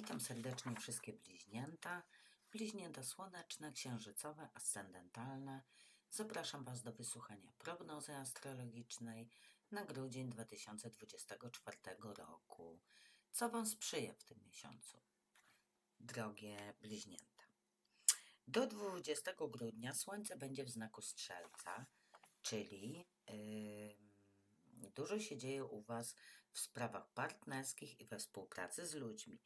Witam serdecznie wszystkie bliźnięta. Bliźnięta słoneczne, księżycowe, ascendentalne. Zapraszam Was do wysłuchania prognozy astrologicznej na grudzień 2024 roku. Co Wam sprzyja w tym miesiącu? Drogie bliźnięta. Do 20 grudnia Słońce będzie w znaku Strzelca, czyli yy, dużo się dzieje u Was w sprawach partnerskich i we współpracy z ludźmi.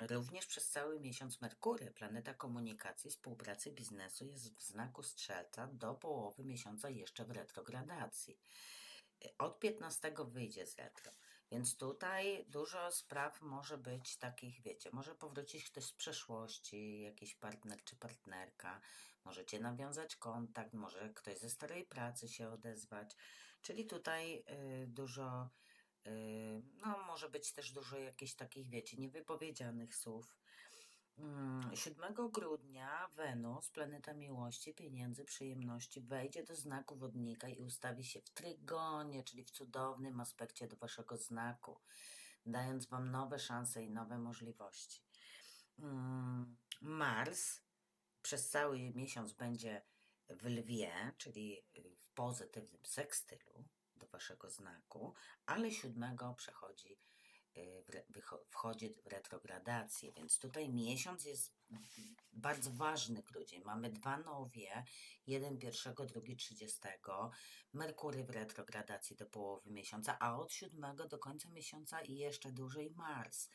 Również przez cały miesiąc Merkury, planeta komunikacji, współpracy biznesu, jest w znaku Strzelca do połowy miesiąca jeszcze w retrogradacji. Y, Od 15 wyjdzie z retro, więc tutaj dużo spraw może być takich, wiecie, może powrócić ktoś z przeszłości, jakiś partner czy partnerka, możecie nawiązać kontakt, może ktoś ze starej pracy się odezwać, czyli tutaj y, dużo No, może być też dużo jakichś takich, wiecie, niewypowiedzianych słów. Mm, 7 grudnia Wenus, planeta miłości, pieniędzy, przyjemności, wejdzie do znaku wodnika i ustawi się w trygonie, czyli w cudownym aspekcie do waszego znaku, dając wam nowe szanse i nowe możliwości. Mm, Mars przez cały miesiąc będzie w lwie, czyli w pozytywnym sekstylu do waszego znaku, ale siódmego przechodzi, y, wchodzi w retrogradację, więc tutaj miesiąc jest bardzo ważny grudzień. Mamy dwa nowie, jeden pierwszego, drugi trzydziestego, Merkury w retrogradacji do połowy miesiąca, a od siódmego do końca miesiąca i jeszcze dłużej Mars.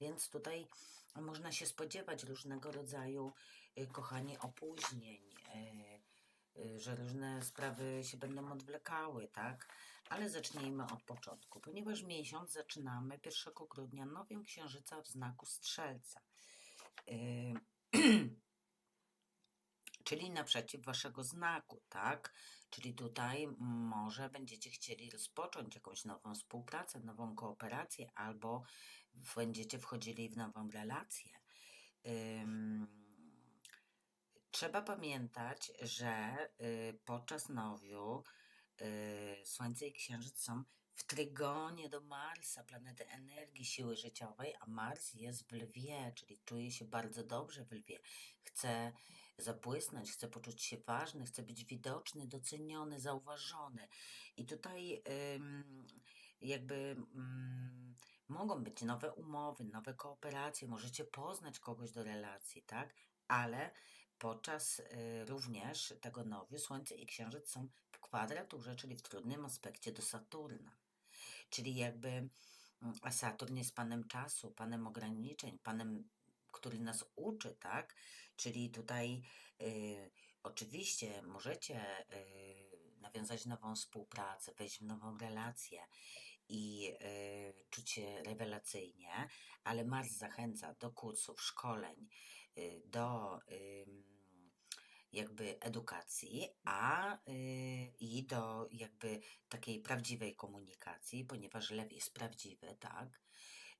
Więc tutaj można się spodziewać różnego rodzaju, y, kochani, opóźnień, y, że różne sprawy się będą odwlekały, tak? Ale zacznijmy od początku, ponieważ miesiąc zaczynamy 1 grudnia nowiem księżyca w znaku Strzelca. Yy, czyli naprzeciw waszego znaku, tak? Czyli tutaj może będziecie chcieli rozpocząć jakąś nową współpracę, nową kooperację, albo będziecie wchodzili w nową relację. Ym, Trzeba pamiętać, że y, podczas nowiu y, Słońce i Księżyc są w trygonie do Marsa, planety energii, siły życiowej, a Mars jest w lwie, czyli czuje się bardzo dobrze w lwie. Chce zabłysnąć, chce poczuć się ważny, chce być widoczny, doceniony, zauważony. I tutaj jakby ym, mogą być nowe umowy, nowe kooperacje, możecie poznać kogoś do relacji, tak? Ale podczas y, również tego nowiu Słońce i Księżyc są w kwadraturze, czyli w trudnym aspekcie do Saturna. Czyli jakby, mm, a Saturn jest panem czasu, panem ograniczeń, panem, który nas uczy, tak? Czyli tutaj y, oczywiście możecie y, nawiązać nową współpracę, wejść w nową relację i y, czuć się rewelacyjnie, ale Mars zachęca do kursów, szkoleń, do ym, jakby edukacji, a y, i do jakby takiej prawdziwej komunikacji, ponieważ lew jest prawdziwy, tak?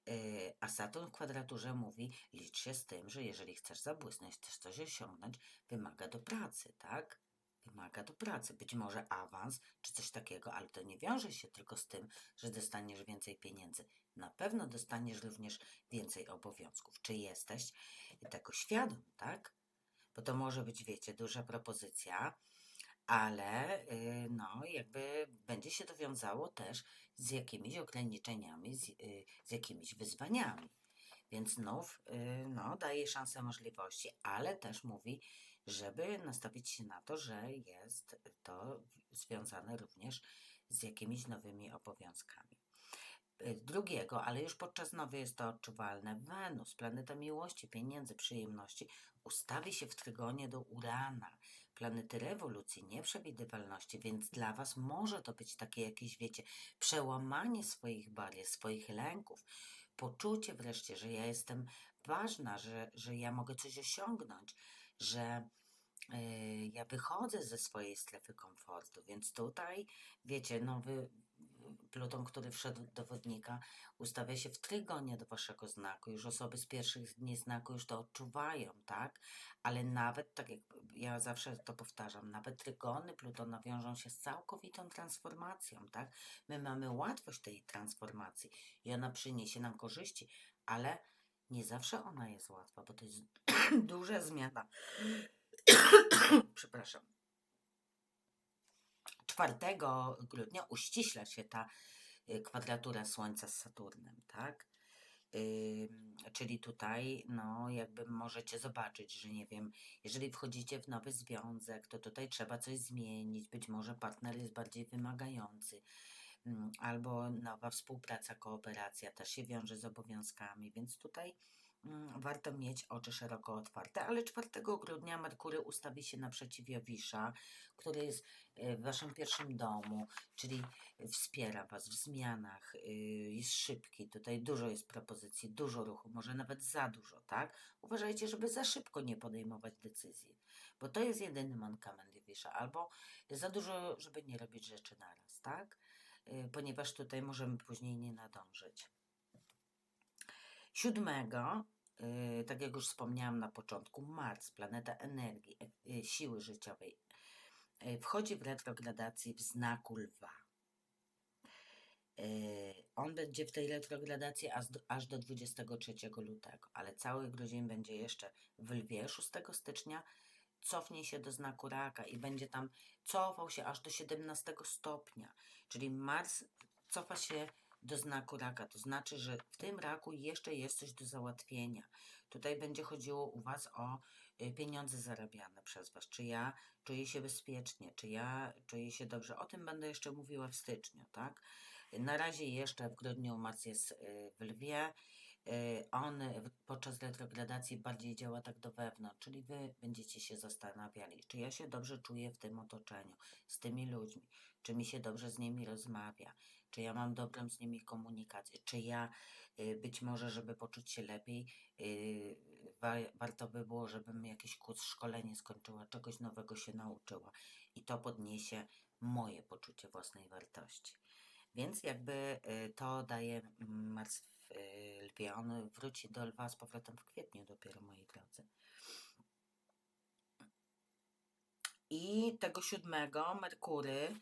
Y, A Saturn w kwadraturze mówi, licz się z tym, że jeżeli chcesz zabłysnąć, chcesz coś osiągnąć, wymaga do pracy, tak? Wymaga do pracy, być może awans czy coś takiego, ale to nie wiąże się tylko z tym, że dostaniesz więcej pieniędzy. Na pewno dostaniesz również więcej obowiązków. Czy jesteś tego świadom, tak? Bo to może być, wiecie, duża propozycja, ale y, no, jakby będzie się to wiązało też z jakimiś ograniczeniami, z, y, z jakimiś wyzwaniami. Więc znów y, no, daje szansę możliwości, ale też mówi, żeby nastawić się na to, że jest to związane również z jakimiś nowymi obowiązkami. Y, Drugiego, ale już podczas nowy jest to odczuwalne, Wenus, planeta miłości, pieniędzy, przyjemności, ustawi się w trygonie do Urana, planety rewolucji, nieprzewidywalności, więc dla Was może to być takie jakieś, wiecie, przełamanie swoich barier, swoich lęków, poczucie wreszcie, że ja jestem ważna, że, że ja mogę coś osiągnąć, że ja wychodzę ze swojej strefy komfortu, więc tutaj, wiecie, no wy Pluton, który wszedł do wodnika, ustawia się w trygonie do waszego znaku. Już osoby z pierwszych dni znaku już to odczuwają, tak? Ale nawet, tak jak ja zawsze to powtarzam, nawet trygony Plutona wiążą się z całkowitą transformacją, tak? My mamy łatwość tej transformacji i ona przyniesie nam korzyści, ale nie zawsze ona jest łatwa, bo to jest duża zmiana. Przepraszam. 4 grudnia uściśla się ta y, kwadratura Słońca z Saturnem, tak? Ym, czyli tutaj, no, jakby możecie zobaczyć, że nie wiem, jeżeli wchodzicie w nowy związek, to tutaj trzeba coś zmienić. Być może partner jest bardziej wymagający, ym, albo nowa współpraca, kooperacja też się wiąże z obowiązkami, więc tutaj warto mieć oczy szeroko otwarte, ale 4 grudnia Merkury ustawi się naprzeciw Jowisza, który jest e, w waszym pierwszym domu, czyli wspiera was w zmianach, y, jest szybki, tutaj dużo jest propozycji, dużo ruchu, może nawet za dużo, tak? Uważajcie, żeby za szybko nie podejmować decyzji, bo to jest jedyny mankament Jowisza, albo za dużo, żeby nie robić rzeczy naraz, tak? Y, Ponieważ tutaj możemy później nie nadążyć. Siódmego, y, tak jak już wspomniałam na początku, Mars, planeta energii, e- y, siły życiowej, y, wchodzi w retrogradacji w znaku lwa. On będzie w tej retrogradacji aż do 23 lutego, ale cały grudzień będzie jeszcze w lwie. 6 stycznia cofnie się do znaku raka i będzie tam cofał się aż do 17 stopnia, czyli Mars cofa się do znaku raka. To znaczy, że w tym raku jeszcze jest coś do załatwienia. Tutaj będzie chodziło u Was o y, pieniądze zarabiane przez Was. Czy ja czuję się bezpiecznie, czy ja czuję się dobrze. O tym będę jeszcze mówiła w styczniu, tak? Na razie jeszcze w grudniu Mars jest y, w lwie. Y, On podczas retrogradacji bardziej działa tak do wewnątrz, czyli Wy będziecie się zastanawiali, czy ja się dobrze czuję w tym otoczeniu, z tymi ludźmi, czy mi się dobrze z nimi rozmawia, czy ja mam dobrą z nimi komunikację, czy ja y, być może, żeby poczuć się lepiej, y, wa- warto by było, żebym jakiś kurs, szkolenie skończyła, czegoś nowego się nauczyła i to podniesie moje poczucie własnej wartości. Więc jakby y, to daje mm, Mars w lwie. On wróci do lwa z powrotem w kwietniu dopiero, moi drodzy. I tego siódmego Merkury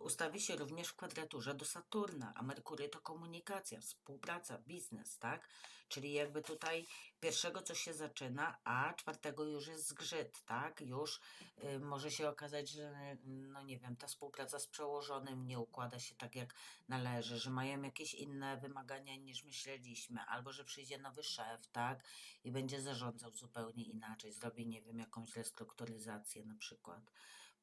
ustawi się również w kwadraturze do Saturna, a Merkury to komunikacja, współpraca, biznes, tak? Czyli jakby tutaj pierwszego coś się zaczyna, a czwartego już jest zgrzyt, tak? Już y, może się okazać, że no nie wiem, ta współpraca z przełożonym nie układa się tak jak należy, że mają jakieś inne wymagania niż myśleliśmy, albo że przyjdzie nowy szef, tak? I będzie zarządzał zupełnie inaczej, zrobi, nie wiem, jakąś restrukturyzację na przykład.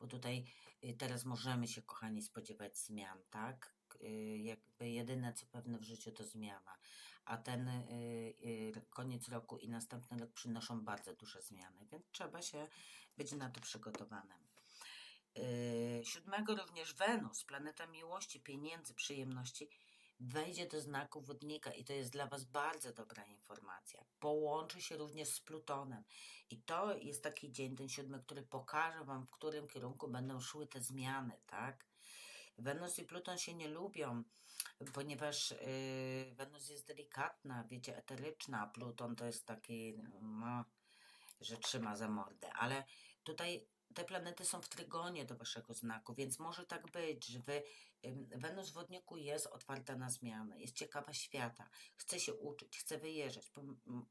Bo tutaj y, teraz możemy się, kochani, spodziewać zmian, tak? Y, Jakby jedyne co pewne w życiu to zmiana, a ten y, koniec roku i następny rok przynoszą bardzo duże zmiany, więc trzeba się być na to przygotowanym. Siódmego również Wenus, planeta miłości, pieniędzy, przyjemności, wejdzie do znaku wodnika i to jest dla Was bardzo dobra informacja. Połączy się również z Plutonem i to jest taki dzień, ten siódmy, który pokaże Wam, w którym kierunku będą szły te zmiany, tak? Wenus i Pluton się nie lubią, ponieważ yy, Wenus jest delikatna, wiecie, eteryczna, a Pluton to jest taki, no, że trzyma za mordę, ale tutaj te planety są w trygonie do waszego znaku, więc może tak być, że wy, Wenus w wodniku jest otwarta na zmiany, jest ciekawa świata, chce się uczyć, chce wyjeżdżać.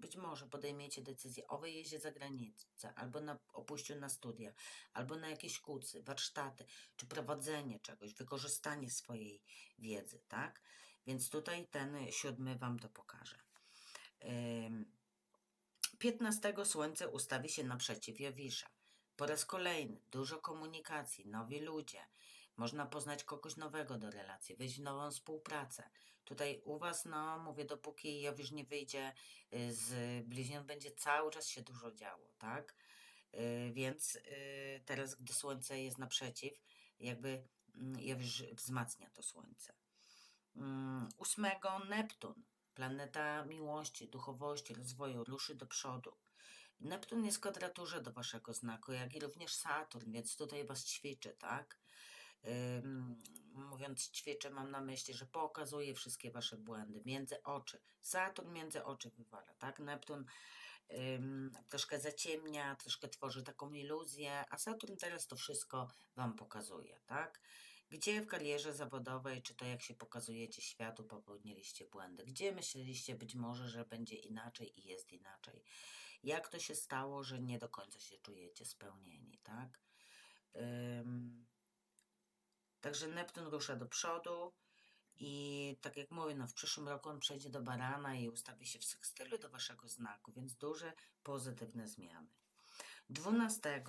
Być może podejmiecie decyzję o wyjeździe za granicę, albo na, o pójściu na studia, albo na jakieś kursy, warsztaty, czy prowadzenie czegoś, wykorzystanie swojej wiedzy, tak? Więc tutaj ten siódmy wam to pokaże. Ym, 15 Słońce ustawi się naprzeciw Jowisza. Po raz kolejny dużo komunikacji, nowi ludzie. Można poznać kogoś nowego do relacji, wejść w nową współpracę. Tutaj u Was, no mówię, dopóki Jowisz nie wyjdzie y, z bliźniąt, będzie cały czas się dużo działo, tak? Y, Więc y, teraz, gdy Słońce jest naprzeciw, jakby mm, Jowisz wzmacnia to Słońce. Mm, Ósmego Neptun, planeta miłości, duchowości, rozwoju, ruszy do przodu. Neptun jest w kwadraturze do waszego znaku, jak i również Saturn, więc tutaj was ćwiczy, tak? Mówiąc ćwiczę, mam na myśli, że pokazuje wszystkie wasze błędy między oczy. Saturn między oczy wywala, tak? Neptun ym, troszkę zaciemnia, troszkę tworzy taką iluzję, a Saturn teraz to wszystko wam pokazuje, tak? Gdzie w karierze zawodowej, czy to jak się pokazujecie światu, popełniliście błędy? Gdzie myśleliście być może, że będzie inaczej i jest inaczej? Jak to się stało, że nie do końca się czujecie spełnieni, tak? Ym, Także Neptun rusza do przodu i tak jak mówię, no w przyszłym roku on przejdzie do barana i ustawi się w sekstylu do waszego znaku, więc duże pozytywne zmiany. 12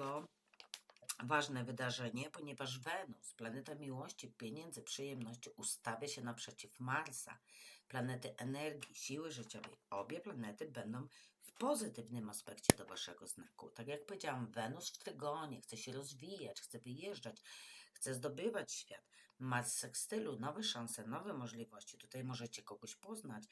ważne wydarzenie, ponieważ Wenus, planeta miłości, pieniędzy, przyjemności, ustawia się naprzeciw Marsa, planety energii, siły życiowej. Obie planety będą w pozytywnym aspekcie do waszego znaku. Tak jak powiedziałam, Wenus w trygonie chce się rozwijać, chce wyjeżdżać, chce zdobywać świat. Mars sekstylu, nowe szanse, nowe możliwości. Tutaj możecie kogoś poznać.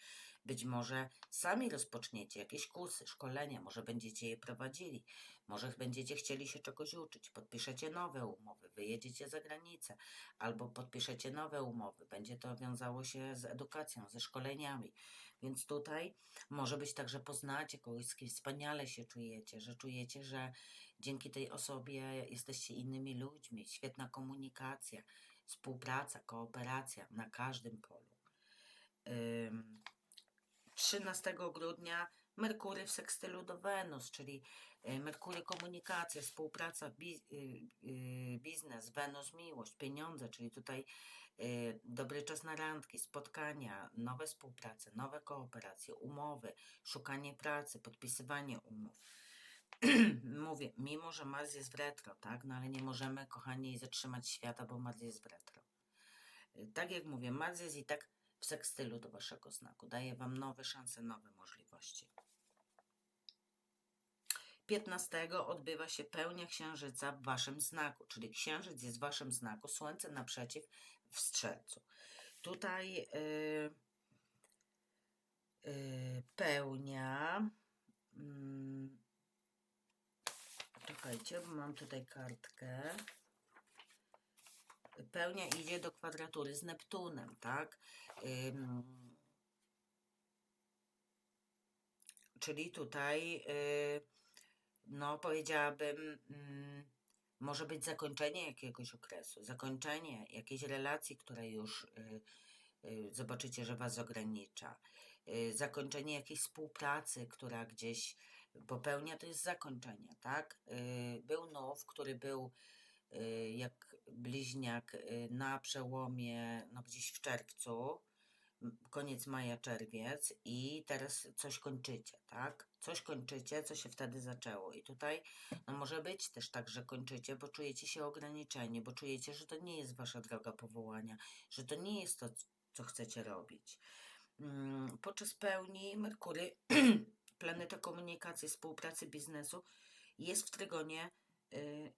Być może sami rozpoczniecie jakieś kursy, szkolenia, może będziecie je prowadzili, może będziecie chcieli się czegoś uczyć, podpiszecie nowe umowy, wyjedziecie za granicę, albo podpiszecie nowe umowy. Będzie to wiązało się z edukacją, ze szkoleniami. Więc tutaj może być tak, że poznacie kogoś, z kim wspaniale się czujecie, że czujecie, że dzięki tej osobie jesteście innymi ludźmi, świetna komunikacja, współpraca, kooperacja na każdym polu. Ym, 13 grudnia Merkury w sekstylu do Wenus, czyli y, Merkury komunikacja, współpraca, y, y, biznes, Wenus miłość, pieniądze, czyli tutaj dobry czas na randki, spotkania, nowe współprace, nowe kooperacje, umowy, szukanie pracy, podpisywanie umów. Mówię, mimo że Mars jest w retro, tak, no ale nie możemy, kochani, zatrzymać świata, bo Mars jest w retro. Y, Tak jak mówię, Mars jest i tak w sekstylu do waszego znaku. Daje wam nowe szanse, nowe możliwości. 15 odbywa się pełnia księżyca w waszym znaku, czyli księżyc jest w waszym znaku, słońce naprzeciw w strzelcu. Tutaj yy, yy, pełnia. mm, czekajcie, bo mam tutaj kartkę. Pełnia idzie do kwadratury z Neptunem, tak? Ym, czyli tutaj, yy, no powiedziałabym, mm, może być zakończenie jakiegoś okresu, zakończenie jakiejś relacji, która już y, y, zobaczycie, że was ogranicza, y, zakończenie jakiejś współpracy, która gdzieś popełnia, to jest zakończenie, tak? Y, Był nów, który był y, jak bliźniak y, na przełomie, no gdzieś w czerwcu, koniec maja, czerwiec i teraz coś kończycie, tak? Coś kończycie, co się wtedy zaczęło i tutaj no może być też tak, że kończycie, bo czujecie się ograniczeni, bo czujecie, że to nie jest wasza droga powołania, że to nie jest to, co chcecie robić. Mm, Podczas pełni Merkury, planeta komunikacji, współpracy, biznesu, jest w trygonie y,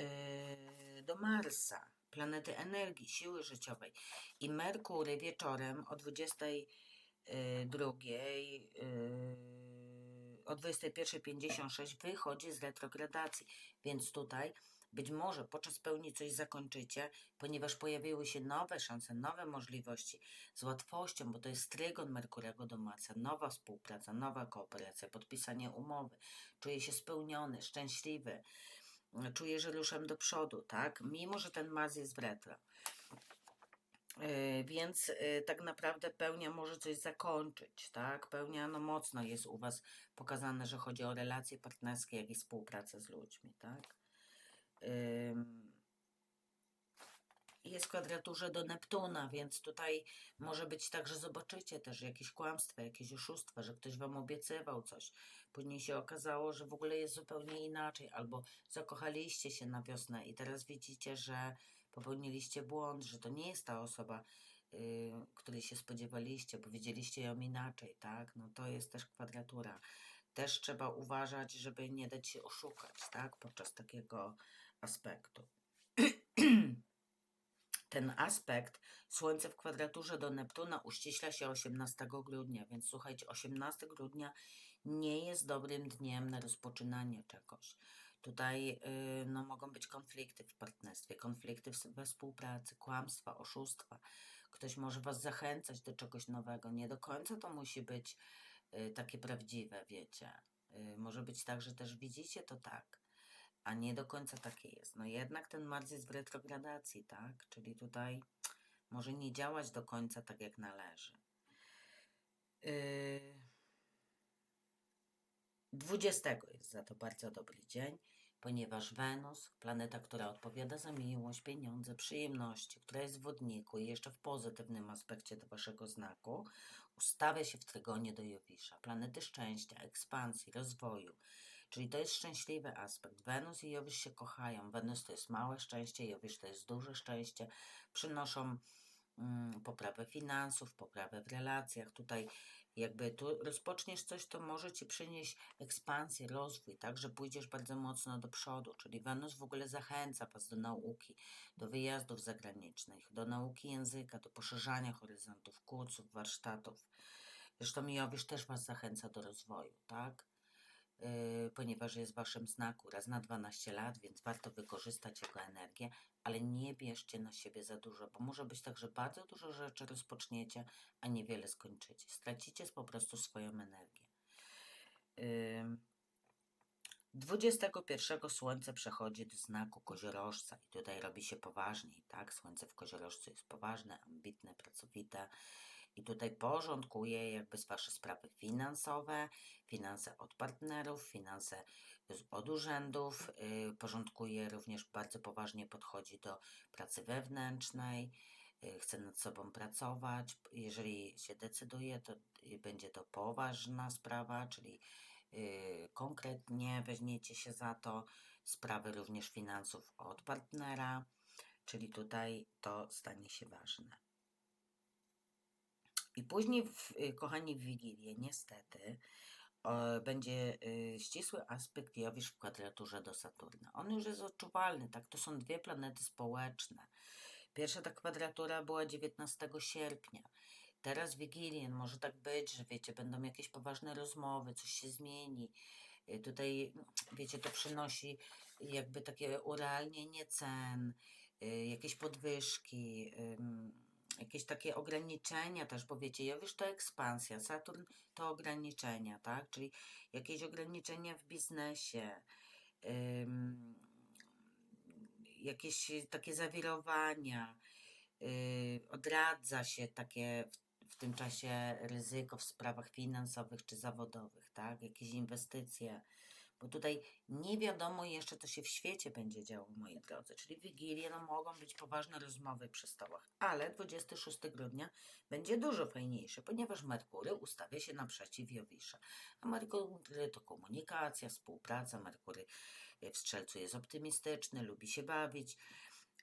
y, do Marsa, planety energii, siły życiowej. I Merkury wieczorem o 22 y, o 21.56 wychodzi z retrogradacji, więc tutaj być może podczas pełni coś zakończycie, ponieważ pojawiły się nowe szanse, nowe możliwości z łatwością, bo to jest trygon Merkurego do Marsa, nowa współpraca, nowa kooperacja, podpisanie umowy. Czuję się spełniony, szczęśliwy, czuję, że ruszam do przodu, tak? Mimo, że ten Mars jest w retro. Yy, Więc yy, tak naprawdę pełnia może coś zakończyć, tak? Pełnia no mocno jest u Was pokazane, że chodzi o relacje partnerskie, jak i współpracę z ludźmi, tak? Jest w kwadraturze do Neptuna, więc tutaj może być tak, że zobaczycie też jakieś kłamstwa, jakieś oszustwa, że ktoś Wam obiecywał coś. Później się okazało, że w ogóle jest zupełnie inaczej, albo zakochaliście się na wiosnę i teraz widzicie, że popełniliście błąd, że to nie jest ta osoba, y, której się spodziewaliście, bo widzieliście ją inaczej, tak? No to jest też kwadratura. Też trzeba uważać, żeby nie dać się oszukać, tak? Podczas takiego aspektu. Ten aspekt Słońce w kwadraturze do Neptuna uściśla się 18 grudnia, więc słuchajcie, 18 grudnia nie jest dobrym dniem na rozpoczynanie czegoś. Tutaj y, no, mogą być konflikty w partnerstwie, konflikty we współpracy, kłamstwa, oszustwa. Ktoś może Was zachęcać do czegoś nowego. Nie do końca to musi być y, takie prawdziwe, wiecie. Y, może być tak, że też widzicie to tak, a nie do końca takie jest. No jednak ten Mars jest w retrogradacji, tak? Czyli tutaj może nie działać do końca tak, jak należy. Yy... 20 jest za to bardzo dobry dzień, ponieważ Wenus, planeta, która odpowiada za miłość, pieniądze, przyjemności, która jest w wodniku i jeszcze w pozytywnym aspekcie do waszego znaku, ustawia się w trygonie do Jowisza. Planety szczęścia, ekspansji, rozwoju. Czyli to jest szczęśliwy aspekt. Wenus i Jowisz się kochają. Wenus to jest małe szczęście, Jowisz to jest duże szczęście. Przynoszą mm, poprawę finansów, poprawę w relacjach. Tutaj jakby tu rozpoczniesz coś, to może ci przynieść ekspansję, rozwój, tak, że pójdziesz bardzo mocno do przodu, czyli Wenus w ogóle zachęca was do nauki, do wyjazdów zagranicznych, do nauki języka, do poszerzania horyzontów, kursów, warsztatów. Zresztą Jowisz też was zachęca do rozwoju, tak? Yy, ponieważ jest waszym znaku raz na 12 lat, więc warto wykorzystać jego energię, ale nie bierzcie na siebie za dużo, bo może być tak, że bardzo dużo rzeczy rozpoczniecie, a niewiele skończycie. Stracicie po prostu swoją energię. Ym, 21 Słońce przechodzi do znaku koziorożca i tutaj robi się poważniej, tak? Słońce w koziorożcu jest poważne, ambitne, pracowite i tutaj porządkuje jakby wasze sprawy finansowe, finanse od partnerów, finanse od urzędów, yy, porządkuje również bardzo poważnie podchodzi do pracy wewnętrznej, yy, chce nad sobą pracować. Jeżeli się decyduje, to yy, będzie to poważna sprawa, czyli konkretnie weźmiecie się za to. Sprawy również finansów od partnera, czyli tutaj to stanie się ważne. I później, w, y, kochani, w Wigilię, niestety, e, będzie y, ścisły aspekt Jowisz w kwadraturze do Saturna. On już jest odczuwalny, tak? To są dwie planety społeczne. Pierwsza ta kwadratura była 19 sierpnia. Teraz Wigilię, może tak być, że wiecie, będą jakieś poważne rozmowy, coś się zmieni. Y, Tutaj, wiecie, to przynosi jakby takie urealnienie cen, jakieś podwyżki, jakieś takie ograniczenia też, bo wiecie, Jowisz to ekspansja, Saturn to ograniczenia, tak? Czyli jakieś ograniczenia w biznesie, ym, jakieś takie zawirowania, yy, odradza się takie w, w tym czasie ryzyko w sprawach finansowych czy zawodowych, tak? Jakieś inwestycje, bo tutaj nie wiadomo jeszcze, co się w świecie będzie działo, moi drodzy. Czyli w Wigilię no, mogą być poważne rozmowy przy stołach, ale 26 grudnia będzie dużo fajniejsze, ponieważ Merkury ustawia się naprzeciw Jowisza. A Merkury to komunikacja, współpraca. Merkury w Strzelcu jest optymistyczny, lubi się bawić.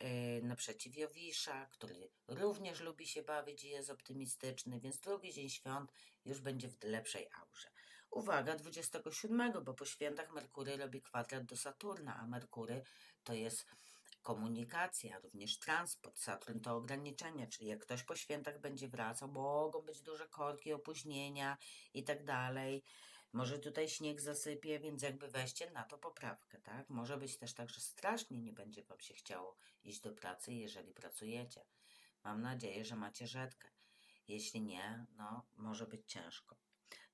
Yy, naprzeciw Jowisza, który również lubi się bawić i jest optymistyczny, więc drugi dzień świąt już będzie w lepszej aurze. Uwaga, 27, bo po świętach Merkury robi kwadrat do Saturna, a Merkury to jest komunikacja, również transport. Saturn to ograniczenia, czyli jak ktoś po świętach będzie wracał, mogą być duże korki, opóźnienia i tak dalej. Może tutaj śnieg zasypie, więc jakby weźcie na to poprawkę, tak? Może być też tak, że strasznie nie będzie Wam się chciało iść do pracy, jeżeli pracujecie. Mam nadzieję, że macie rzadkę. Jeśli nie, no może być ciężko.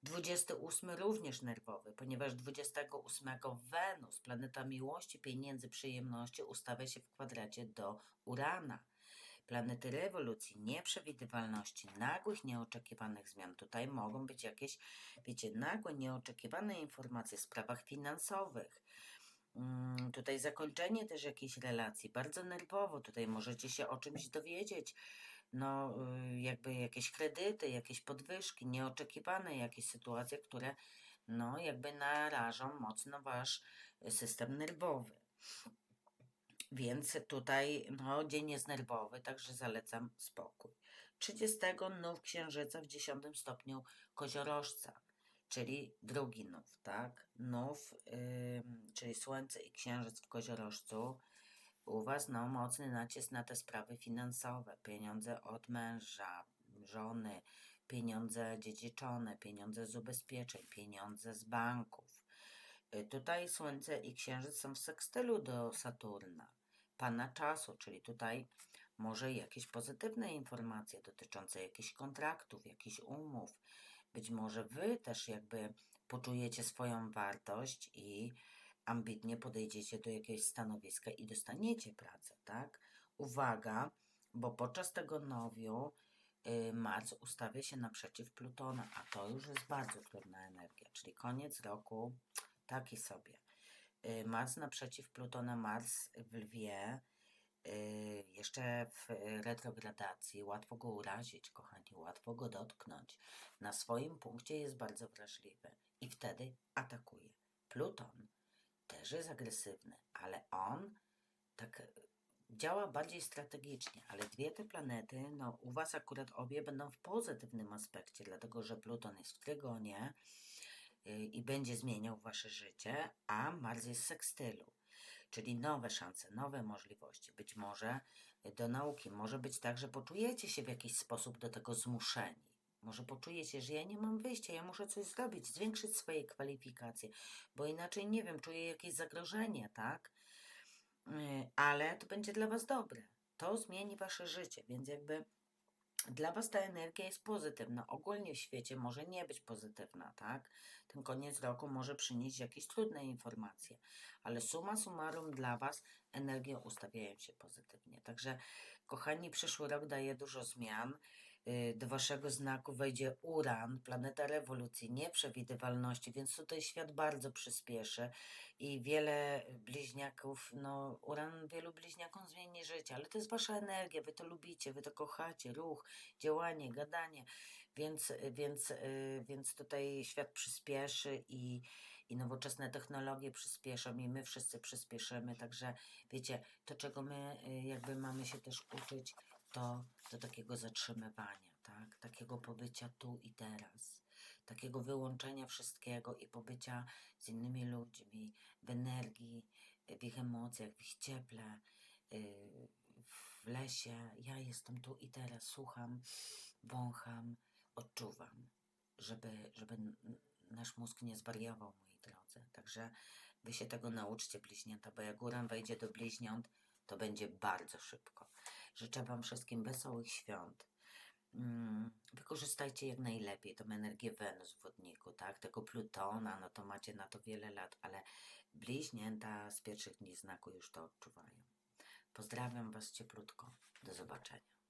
28 również nerwowy, ponieważ 28 Wenus, planeta miłości, pieniędzy, przyjemności, ustawia się w kwadracie do Urana. Planety rewolucji, nieprzewidywalności, nagłych, nieoczekiwanych zmian. Tutaj mogą być jakieś, wiecie, nagłe, nieoczekiwane informacje w sprawach finansowych. Mm, tutaj zakończenie też jakiejś relacji, bardzo nerwowo. Tutaj możecie się o czymś dowiedzieć. No, y, jakby jakieś kredyty, jakieś podwyżki, nieoczekiwane jakieś sytuacje, które no, jakby narażą mocno wasz system nerwowy. Więc tutaj no, dzień jest nerwowy, także zalecam spokój. 30 nów księżyca w 10 stopniu koziorożca, czyli drugi nów, tak? Nów, ym, czyli słońce i księżyc w koziorożcu. U Was no, mocny nacisk na te sprawy finansowe, pieniądze od męża, żony, pieniądze dziedziczone, pieniądze z ubezpieczeń, pieniądze z banków. Y, Tutaj Słońce i Księżyc są w sekstylu do Saturna, Pana czasu, czyli tutaj może jakieś pozytywne informacje dotyczące jakichś kontraktów, jakichś umów. Być może Wy też jakby poczujecie swoją wartość i ambitnie podejdziecie do jakiegoś stanowiska i dostaniecie pracę, tak? Uwaga, bo podczas tego nowiu y, Mars ustawia się naprzeciw Plutona, a to już jest bardzo trudna energia, czyli koniec roku taki sobie. Y, Mars naprzeciw Plutona, Mars w Lwie, y, jeszcze w retrogradacji, łatwo go urazić, kochani, łatwo go dotknąć. Na swoim punkcie jest bardzo wrażliwy i wtedy atakuje. Pluton też jest agresywny, ale on tak działa bardziej strategicznie, ale dwie te planety, no u Was akurat obie będą w pozytywnym aspekcie, dlatego że Pluton jest w trygonie y, i będzie zmieniał Wasze życie, a Mars jest w sekstylu, czyli nowe szanse, nowe możliwości. Być może do nauki może być tak, że poczujecie się w jakiś sposób do tego zmuszeni. Może poczujecie, że ja nie mam wyjścia, ja muszę coś zrobić, zwiększyć swoje kwalifikacje, bo inaczej nie wiem, czuję jakieś zagrożenie, tak? Y, ale to będzie dla Was dobre. To zmieni Wasze życie, więc jakby dla Was ta energia jest pozytywna. Ogólnie w świecie może nie być pozytywna, tak? Ten koniec roku może przynieść jakieś trudne informacje, ale suma summarum dla Was energie ustawiają się pozytywnie. Także, kochani, przyszły rok daje dużo zmian. Y, Do Waszego znaku wejdzie Uran, planeta rewolucji, nieprzewidywalności, więc tutaj świat bardzo przyspieszy i wiele bliźniaków, no Uran wielu bliźniakom zmieni życie, ale to jest Wasza energia, Wy to lubicie, Wy to kochacie, ruch, działanie, gadanie, więc, więc, y, więc tutaj świat przyspieszy i, i nowoczesne technologie przyspieszą i my wszyscy przyspieszymy, także wiecie, to czego my y, jakby mamy się też uczyć, to do takiego zatrzymywania, tak? Takiego pobycia tu i teraz, takiego wyłączenia wszystkiego i pobycia z innymi ludźmi, w energii, w ich emocjach, w ich cieple, yy, w lesie. Ja jestem tu i teraz, słucham, wącham, odczuwam, żeby, żeby nasz mózg nie zwariował, moi drodzy. Także wy się tego nauczcie, bliźnięta, bo jak Uran wejdzie do bliźniąt, to będzie bardzo szybko. Życzę Wam wszystkim wesołych świąt. Mm, Wykorzystajcie jak najlepiej tą energię Wenus w wodniku, tak? Tego Plutona, no to macie na to wiele lat, ale bliźnięta z pierwszych dni znaku już to odczuwają. Pozdrawiam Was cieplutko. Do zobaczenia.